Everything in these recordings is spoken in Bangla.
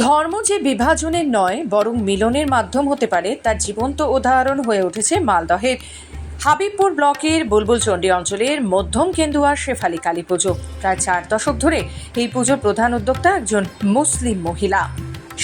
ধর্ম যে বিভাজনের নয়, বরং মিলনের মাধ্যম হতে পারে তার জীবন্ত উদাহরণ হয়ে উঠেছে মালদহের হাবিবপুর ব্লকের বুলবুলচণ্ডী অঞ্চলের মধ্যম কেন্দুয়ার শেফালি কালী পুজো। প্রায় চার দশক ধরে এই পুজোর প্রধান উদ্যোক্তা একজন মুসলিম মহিলা।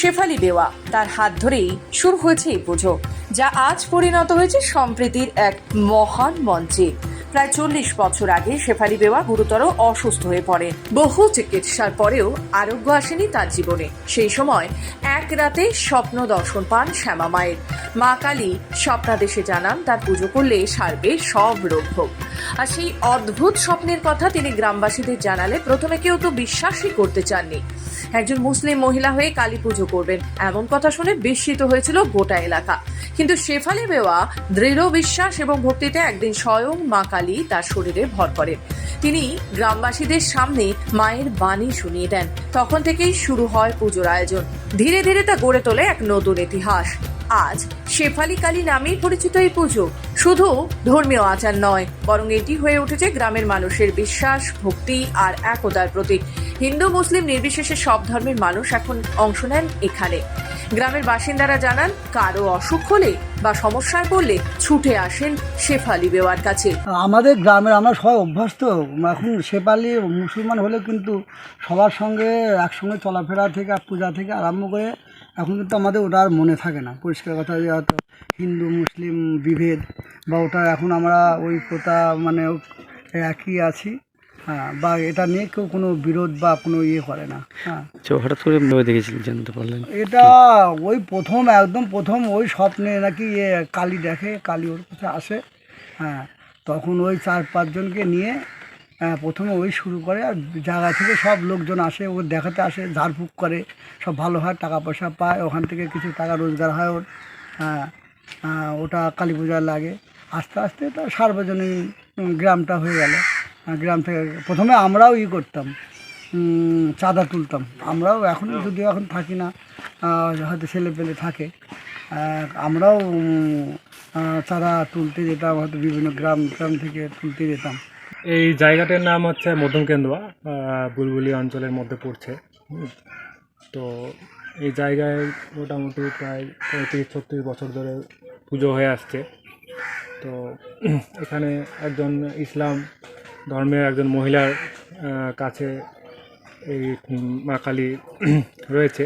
শেফালি বেওয়া, তার হাত ধরেই শুরু হয়েছে এই পুজো, যা আজ পরিণত হয়েছে সম্প্রীতির এক মহান মঞ্চে। প্রায় চল্লিশ বছর আগে শেফালি বেওয়া গুরুতর অসুস্থ হয়ে পড়ে। বহু চিকিৎসার পরেও আরোগ্য আসেনি তার জীবনে। সেই সময় এক রাতে স্বপ্ন দর্শন পান শ্যামা মায়ের। মা কালী স্বপ্নাদেশে জানান, তার পুজো করলে সারবে সব রোগ ভোগ। আর সেই অদ্ভুত স্বপ্নের কথা তিনি গ্রামবাসীদের জানালে প্রথমে কেউ তো বিশ্বাসই করতে চাননি। একজন মুসলিম মহিলা হয়ে কালী পুজো করবেন। এমন কথা শুনে বিস্মিত হয়েছিল গোটা এলাকা। কিন্তু শেফালি বেওয়া দৃঢ় বিশ্বাস এবং ভক্তিতে একদিন স্বয়ং মা কালী তার শরীরে ভর করেন তিনি গ্রামবাসীদের সামনে মায়ের বাণী শুনিয়ে দেন। তখন থেকেই শুরু হয় পুজোর আয়োজন। ধীরে ধীরে তা গড়ে তোলে এক নতুন ইতিহাস। আজ শেফালি কালী নামেই পরিচিত এই পুজো। শুধু ধর্মীয় আচার নয়, বরং এটি হয়ে উঠেছে গ্রামের মানুষের বিশ্বাস, ভক্তি আর একতার প্রতীক। হিন্দু, মুসলিম নির্বিশেষে সব ধর্মের মানুষ এখন অংশ নেন এখানে। গ্রামের বাসিন্দারা জানান, কারও অসুখ হলে বা সমস্যায় পড়লে ছুটে আসেন শেফালি বেওয়ার কাছে। আমাদের গ্রামের আমরা সবাই অভ্যস্ত। এখন সেপালি মুসলমান হলেও কিন্তু সবার সঙ্গে একসঙ্গে চলাফেরা থেকে, পূজা থেকে আরম্ভ করে এখন কিন্তু আমাদের ওটা আর মনে থাকে না। পরিষ্কার কথা যে হয়তো হিন্দু মুসলিম বিভেদ বা ওটা এখন আমরা ওই প্রথা মানে একই আছি। হ্যাঁ বা এটা নিয়ে কেউ কোনো বিরোধ বা কোনো ইয়ে করে না। হ্যাঁ। আচ্ছা হঠাৎ করে দেখেছিলেন জানতে পারলেন। এটা ওই প্রথম একদম প্রথম ওই স্বপ্নে নাকি ইয়ে কালী দেখে কালী ওর কাছে আসে। হ্যাঁ তখন ওই চার পাঁচজনকে নিয়ে প্রথমে ওই শুরু করে আর জায়গা থেকে সব লোকজন আসে ও দেখাতে আসে ঝাড়ফুঁক করে সব ভালো হয় টাকা পয়সা পায় ওখান থেকে কিছু টাকা রোজগার হয় ওর হ্যাঁ ওটা কালী পূজার লাগে। আস্তে আস্তে তো সার্বজনীন গ্রামটা হয়ে গেল। গ্রাম থেকে প্রথমে আমরাও ই করতাম চাঁদা তুলতাম। আমরাও এখন যদিও এখন থাকি না হয়তো ছেলে পেলে থাকে। আমরাও চাঁদা তুলতে যেতাম হয়তো বিভিন্ন গ্রাম গ্রাম থেকে তুলতে যেতাম। এই জায়গাটার নাম হচ্ছে মধ্যম কেন্দুয়া বুলবুলি অঞ্চলের মধ্যে পড়ছে। তো এই জায়গায় মোটামুটি প্রায় পঁয়ত্রিশ, ছত্রিশ বছর ধরে পুজো হয়ে আসছে। তো এখানে একজন ইসলাম ধর্মের একজন মহিলার কাছে এই মা কালী রয়েছে,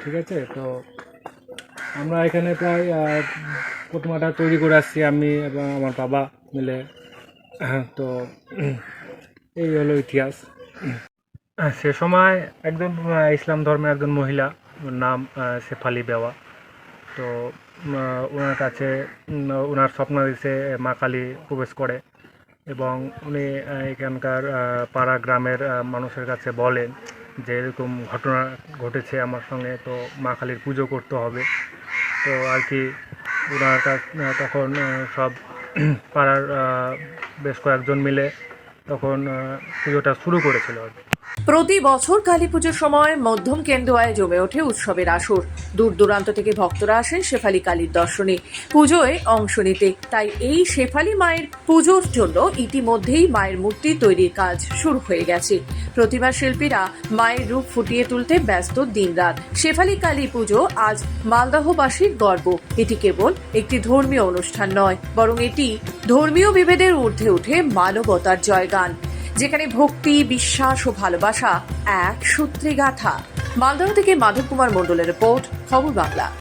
ঠিক আছে? তো আমরা এখানে প্রায় প্রতিমাটা তৈরি করে আসছি আমি এবং আমার বাবা মিলে। তো এই হলো ইতিহাস। সে সময় একজন ইসলাম ধর্মের একজন মহিলা নাম শেফালি বেওয়া। তো ওনার কাছে ওনার স্বপ্ন দিছে মা কালী প্রবেশ করে এবং উনি এখানকার পাড়া গ্রামের মানুষের কাছে বলেন যে এরকম ঘটনা ঘটেছে আমার সঙ্গে তো মা কালীর পুজো করতে হবে। তো আর কি ওনার কাছ তখন সব পাড়ার বেশ কয়েকজন মিলে তখন পুজোটা শুরু করেছিল আর কি। প্রতি বছর কালী পুজোর সময় মধ্যম কেন্দুয়ায় জমে ওঠে উৎসবের আসর। দূর দূরান্ত থেকে ভক্তরা আসেন শেফালি কালীর দর্শনে। পুজোয় অংশ নিতে। তাই এই শেফালি মায়ের পুজোর জন্য ইতিমধ্যেই মায়ের মূর্তি তৈরির কাজ শুরু হয়ে গেছে। প্রতিমা শিল্পীরা মায়ের রূপ ফুটিয়ে তুলতে ব্যস্ত দিনরাত। শেফালি কালী পুজো আজ মালদহবাসীর গর্ব। এটি কেবল একটি ধর্মীয় অনুষ্ঠান নয়, বরং এটি ধর্মীয় বিভেদের ঊর্ধ্বে উঠে মানবতার জয়গান। যেখানে ভক্তি, বিশ্বাস ও ভালোবাসা এক সূত্রে গাথা মালদহ থেকে মাধব কুমার মণ্ডলের রিপোর্ট, খবর বাংলা।